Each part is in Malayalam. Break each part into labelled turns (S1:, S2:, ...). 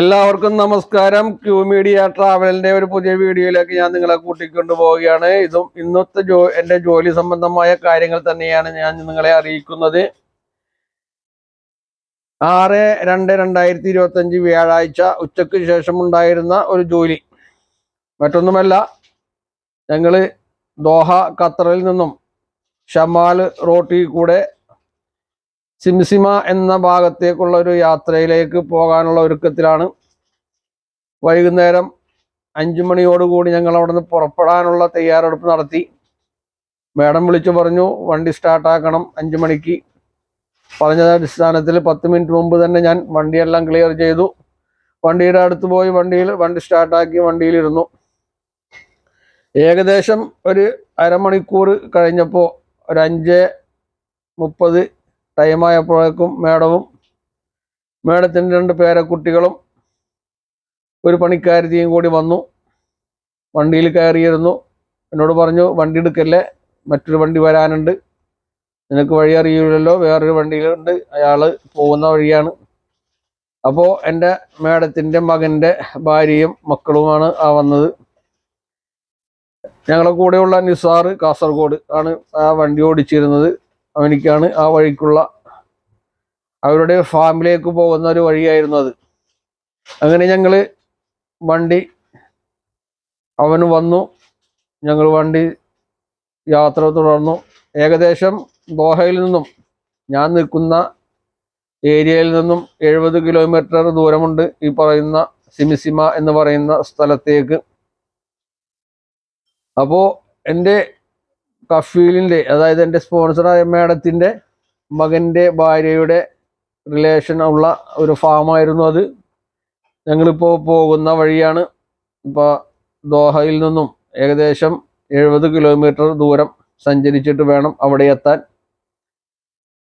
S1: എല്ലാവർക്കും നമസ്കാരം. ക്യൂ മീഡിയ ട്രാവലിന്റെ ഒരു പുതിയ വീഡിയോയിലേക്ക് ഞാൻ നിങ്ങളെ കൂട്ടിക്കൊണ്ടു പോവുകയാണ്. ഇതും ഇന്നത്തെ ജോ എന്റെ ജോലി സംബന്ധമായ കാര്യങ്ങൾ തന്നെയാണ് ഞാൻ നിങ്ങളെ അറിയിക്കുന്നത്. ആറ് രണ്ട് രണ്ടായിരത്തി ഇരുപത്തി അഞ്ച് വ്യാഴാഴ്ച ഉച്ചയ്ക്ക് ശേഷം ഉണ്ടായിരുന്ന ഒരു ജോലി. മറ്റൊന്നുമല്ല ഞങ്ങൾ ദോഹ ഖത്തറിൽ നിന്നും ഷമാൽ റോട്ടിൽ കൂടെ സിംസിമ എന്ന ഭാഗത്തേക്കുള്ള ഒരു യാത്രയിലേക്ക് പോകാനുള്ള ഒരുക്കത്തിലാണ്. വൈകുന്നേരം അഞ്ചു മണിയോടുകൂടി ഞങ്ങൾ അവിടെ നിന്ന് പുറപ്പെടാനുള്ള തയ്യാറെടുപ്പ് നടത്തി. മേഡം വിളിച്ചു പറഞ്ഞു വണ്ടി സ്റ്റാർട്ടാക്കണം അഞ്ചു മണിക്ക്. പറഞ്ഞ അടിസ്ഥാനത്തിൽ പത്ത് മിനിറ്റ് മുമ്പ് തന്നെ ഞാൻ വണ്ടിയെല്ലാം ക്ലിയർ ചെയ്തു. വണ്ടിയുടെ അടുത്ത് പോയി വണ്ടിയിൽ വണ്ടി സ്റ്റാർട്ടാക്കി വണ്ടിയിലിരുന്നു ഏകദേശം ഒരു അരമണിക്കൂർ കഴിഞ്ഞപ്പോൾ ഒരു അഞ്ച് മുപ്പത് ടൈമായപ്പോഴേക്കും മേഡവും മേഡത്തിന്റെ രണ്ട് പേരക്കുട്ടികളും ഒരു പണിക്കാരത്തിയും കൂടി വന്നു. വണ്ടിയിൽ കയറിയിരുന്നു. എന്നോട് പറഞ്ഞു വണ്ടി എടുക്കല്ലേ? മറ്റൊരു വണ്ടി വരാനുണ്ട്. നിനക്ക് വഴി അറിയില്ലല്ലോ വേറൊരു വണ്ടിയിലുണ്ട്. അയാൾ പോകുന്ന വഴിയാണ്. അപ്പോൾ എന്റെ മേഡത്തിന്റെ മകന്റെ ഭാര്യയും മക്കളുമാണ് ആ വന്നത്. ഞങ്ങളുടെ കൂടെയുള്ള നിസാർ കാസർഗോഡ് ആണ് ആ വണ്ടി ഓടിച്ചിരുന്നത്. അവനിക്കാണ് ആ വഴിക്കുള്ള അവരുടെ ഫാമിലേക്ക് പോകുന്ന ഒരു വഴിയായിരുന്നു അത്. അങ്ങനെ ഞങ്ങൾ വണ്ടി അവന് വന്നു. ഞങ്ങൾ വണ്ടി യാത്ര തുടർന്നു. ഏകദേശം ദോഹയിൽ നിന്നും ഞാൻ നിൽക്കുന്ന ഏരിയയിൽ നിന്നും എഴുപത് കിലോമീറ്റർ ദൂരമുണ്ട് ഈ പറയുന്ന സിമിസിമ എന്ന് പറയുന്ന സ്ഥലത്തേക്ക്. അപ്പോൾ എന്റെ കഫീലിന്റെ അതായത് എന്റെ സ്പോൺസറായ മേഡത്തിന്റെ മകന്റെ ഭാര്യയുടെ റിലേഷൻ ഉള്ള ഒരു ഫാമായിരുന്നു അത്. ഞങ്ങളിപ്പോൾ പോകുന്ന വഴിയാണ്. ഇപ്പോൾ ദോഹയിൽ നിന്നും ഏകദേശം എഴുപത് കിലോമീറ്റർ ദൂരം സഞ്ചരിച്ചിട്ട് വേണം അവിടെ എത്താൻ.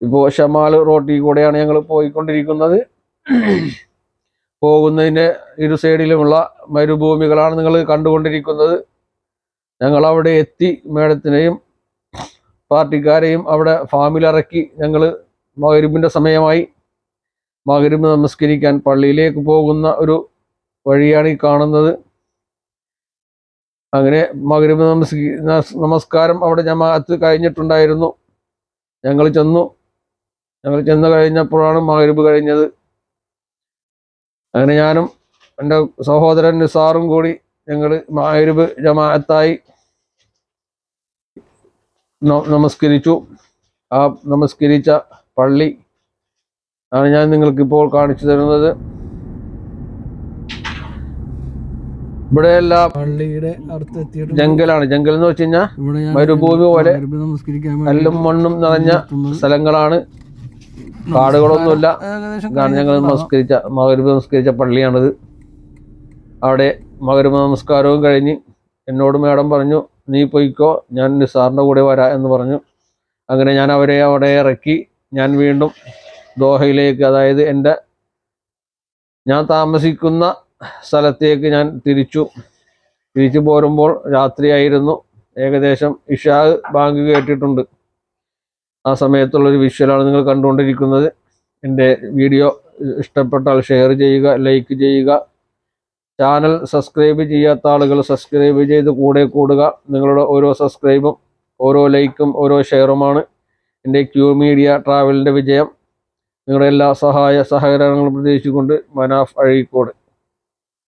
S1: ഇപ്പോൾ ഷമാൽ റോട്ടിൽ കൂടെയാണ് ഞങ്ങൾ പോയിക്കൊണ്ടിരിക്കുന്നത്. പോകുന്നതിന്റെ ഇരു സൈഡിലുമുള്ള മരുഭൂമികളാണ് നിങ്ങൾ കണ്ടുകൊണ്ടിരിക്കുന്നത്. ഞങ്ങൾ അവിടെ എത്തി മേഡത്തിനെയും പാർട്ടിക്കാരെയും അവിടെ ഫാമിലിറക്കി ഞങ്ങൾ മകരിബിന്റെ സമയമായി. മകരിബ് നമസ്കരിക്കാൻ പള്ളിയിലേക്ക് പോകുന്ന ഒരു വഴിയാണ് ഈ കാണുന്നത്. അങ്ങനെ മകരിബ് നമസ്കി നമസ്കാരം അവിടെ ജമാഅത്ത് കഴിഞ്ഞിട്ടുണ്ടായിരുന്നു. ഞങ്ങൾ ചെന്നു. ഞങ്ങൾ ചെന്ന് കഴിഞ്ഞപ്പോഴാണ് മകരിബ് കഴിഞ്ഞത്. അങ്ങനെ ഞാനും എന്റെ സഹോദരൻ നിസാറും കൂടി ഞങ്ങൾ മകരിബ് ജമാഅത്തായി. നമസ്കരിച്ചു. ആ നമസ്കരിച്ച പള്ളി ആണ് ഞാൻ നിങ്ങൾക്ക് ഇപ്പോൾ കാണിച്ചു തരുന്നത്. ഇവിടെ എല്ലാ
S2: പള്ളിയുടെ
S1: ജംഗലാണ്. ജംഗൽ എന്ന് വെച്ച് കഴിഞ്ഞാൽ മരുഭൂമി പോലെ കല്ലും മണ്ണും നിറഞ്ഞ സ്ഥലങ്ങളാണ്. കാടുകളൊന്നുമില്ല. ഇതാണ് ഞങ്ങൾ നമസ്കരിച്ച മകരവ് നമസ്കരിച്ച പള്ളിയാണിത്. അവിടെ മകരവ് നമസ്കാരവും കഴിഞ്ഞ് എന്നോട് മേഡം പറഞ്ഞു നീ പൊയ്ക്കോ ഞാൻ നിസാറിന്റെ കൂടെ വരാം എന്ന് പറഞ്ഞു. അങ്ങനെ ഞാൻ അവരെ അവിടെ ഇറക്കി. ഞാൻ വീണ്ടും ദോഹയിലേക്ക് അതായത് എന്റെ ഞാൻ താമസിക്കുന്ന സ്ഥലത്തേക്ക് ഞാൻ തിരിച്ചു. തിരിച്ചു പോരുമ്പോൾ രാത്രിയായിരുന്നു. ഏകദേശം ഇഷാ ബാങ്ക് കേട്ടിട്ടുണ്ട്. ആ സമയത്തുള്ളൊരു വിഷ്വലാണ് നിങ്ങൾ കണ്ടുകൊണ്ടിരിക്കുന്നത്. എന്റെ വീഡിയോ ഇഷ്ടപ്പെട്ടാൽ ഷെയർ ചെയ്യുക ലൈക്ക് ചെയ്യുക ചാനൽ സബ്സ്ക്രൈബ് ചെയ്യാത്ത ആളുകൾ സബ്സ്ക്രൈബ് ചെയ്ത് കൂടെ കൂടുക. നിങ്ങളുടെ ഓരോ സബ്സ്ക്രൈബും ഓരോ ലൈക്കും ഓരോ ഷെയറുമാണ് എന്റെ ക്യൂ മീഡിയ ട്രാവലിന്റെ വിജയം. നിങ്ങളുടെ എല്ലാ സഹായ സഹകരണങ്ങളും പ്രതീക്ഷിച്ചുകൊണ്ട് മനാഫ് അഴീക്കോട്.